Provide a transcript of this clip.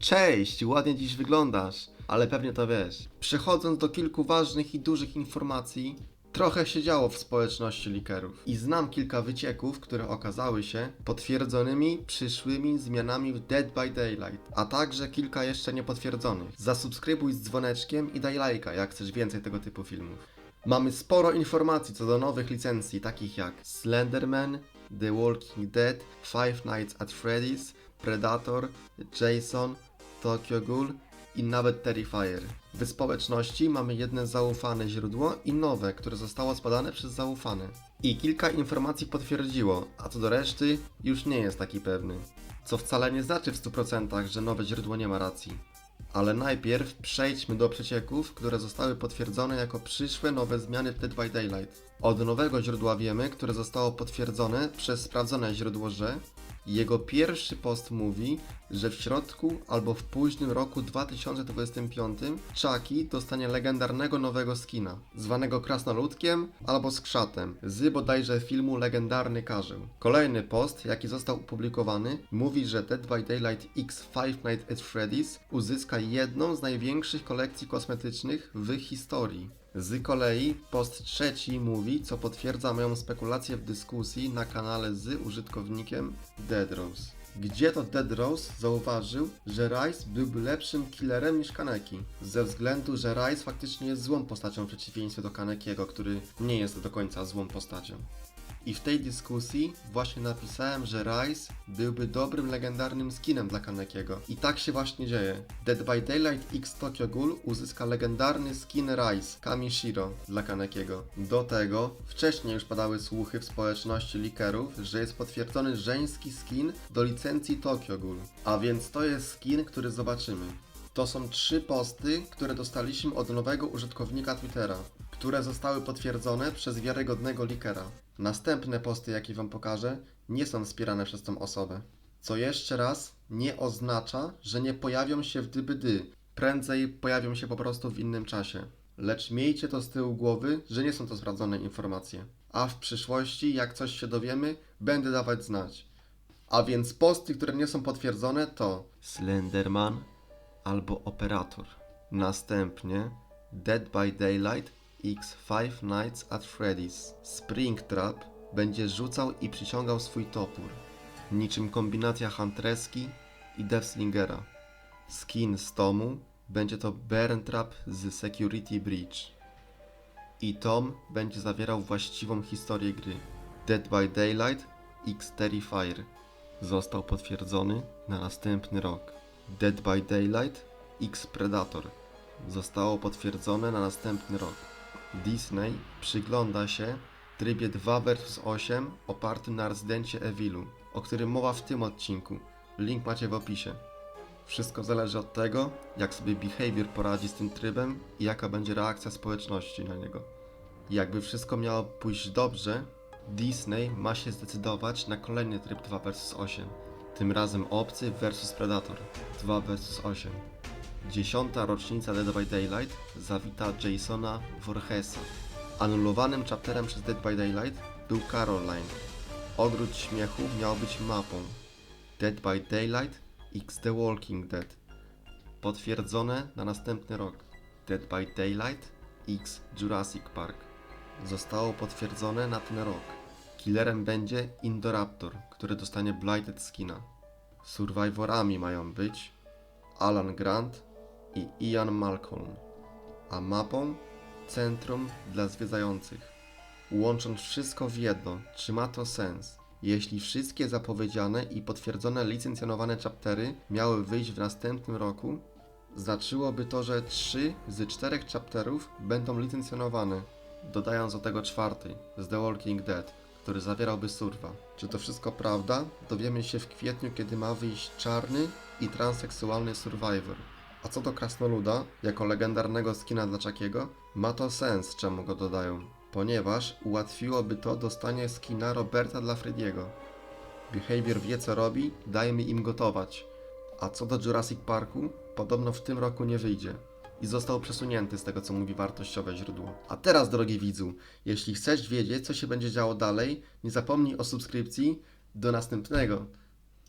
Cześć, ładnie dziś wyglądasz, ale pewnie to wiesz. Przechodząc do kilku ważnych i dużych informacji, trochę się działo w społeczności likerów. I znam kilka wycieków, które okazały się potwierdzonymi przyszłymi zmianami w Dead by Daylight, a także kilka jeszcze niepotwierdzonych. Zasubskrybuj z dzwoneczkiem i daj lajka, jak chcesz więcej tego typu filmów. Mamy sporo informacji co do nowych licencji, takich jak Slenderman, The Walking Dead, Five Nights at Freddy's, Predator, Jason, Tokyo Ghoul i nawet Terrifier. W społeczności mamy jedno zaufane źródło i nowe, które zostało zbadane przez zaufane. I kilka informacji potwierdziło, a co do reszty już nie jest taki pewny. Co wcale nie znaczy w 100%, że nowe źródło nie ma racji. Ale najpierw przejdźmy do przecieków, które zostały potwierdzone jako przyszłe nowe zmiany w Dead by Daylight. Od nowego źródła wiemy, które zostało potwierdzone przez sprawdzone źródło, że jego pierwszy post mówi, że w środku albo w późnym roku 2025 Chucky dostanie legendarnego nowego skina, zwanego Krasnoludkiem albo Skrzatem, z bodajże filmu Legendarny Karzeł. Kolejny post, jaki został opublikowany, mówi, że Dead by Daylight X Five Nights at Freddy's uzyska jedną z największych kolekcji kosmetycznych w historii. Z kolei post trzeci mówi, co potwierdza moją spekulację w dyskusji na kanale z użytkownikiem Dead Rose. Gdzie to Dead Rose zauważył, że Rice byłby lepszym killerem niż Kaneki, ze względu, że Rice faktycznie jest złą postacią w przeciwieństwie do Kanekiego, który nie jest do końca złą postacią. I w tej dyskusji właśnie napisałem, że Rice byłby dobrym legendarnym skinem dla Kanekiego. I tak się właśnie dzieje. Dead by Daylight X Tokyo Ghoul uzyska legendarny skin Rice, Kamishiro, dla Kanekiego. Do tego wcześniej już padały słuchy w społeczności likerów, że jest potwierdzony żeński skin do licencji Tokyo Ghoul. A więc to jest skin, który zobaczymy. To są trzy posty, które dostaliśmy od nowego użytkownika Twittera, które zostały potwierdzone przez wiarygodnego likera. Następne posty, jakie Wam pokażę, nie są wspierane przez tą osobę. Co jeszcze raz nie oznacza, że nie pojawią się w dybydy. Prędzej pojawią się po prostu w innym czasie. Lecz miejcie to z tyłu głowy, że nie są to sprawdzone informacje. A w przyszłości, jak coś się dowiemy, będę dawać znać. A więc posty, które nie są potwierdzone to Slenderman albo Operator. Następnie Dead by Daylight X Five Nights at Freddy's. Springtrap będzie rzucał i przyciągał swój topór, niczym kombinacja Huntreski i Deathslingera. Skin z Tomu będzie to Burn Trap z Security Breach. I Tom będzie zawierał właściwą historię gry. Dead by Daylight X Terrifier został potwierdzony na następny rok. Dead by Daylight X Predator zostało potwierdzone na następny rok. Disney przygląda się trybie 2 vs 8 opartym na Rezydencie Evilu, o którym mowa w tym odcinku. Link macie w opisie. Wszystko zależy od tego, jak sobie Behavior poradzi z tym trybem i jaka będzie reakcja społeczności na niego. Jakby wszystko miało pójść dobrze, Disney ma się zdecydować na kolejny tryb 2 vs 8. Tym razem obcy vs Predator 2 vs 8. Dziesiąta rocznica Dead by Daylight zawita Jasona Voorheesa. Anulowanym chapterem przez Dead by Daylight był Caroline. Ogród śmiechu miał być mapą. Dead by Daylight X The Walking Dead. Potwierdzone na następny rok. Dead by Daylight X Jurassic Park. Zostało potwierdzone na ten rok. Killerem będzie Indoraptor, który dostanie Blighted Skina. Survivorami mają być Alan Grant i Ian Malcolm, a mapą Centrum dla Zwiedzających. Łącząc wszystko w jedno, czy ma to sens? Jeśli wszystkie zapowiedziane i potwierdzone licencjonowane chaptery miały wyjść w następnym roku, znaczyłoby to, że 3 z 4 chapterów będą licencjonowane, dodając do tego czwarty, z The Walking Dead, który zawierałby surwa. Czy to wszystko prawda? Dowiemy się w kwietniu, kiedy ma wyjść czarny i transseksualny Survivor. A co do Krasnoluda, jako legendarnego skina dla Chuckiego, ma to sens, czemu go dodają, ponieważ ułatwiłoby to dostanie skina Roberta dla Frediego. Behavior wie co robi, dajmy im gotować. A co do Jurassic Parku, podobno w tym roku nie wyjdzie. I został przesunięty z tego, co mówi wartościowe źródło. A teraz, drogi widzu, jeśli chcesz wiedzieć, co się będzie działo dalej, nie zapomnij o subskrypcji. Do następnego.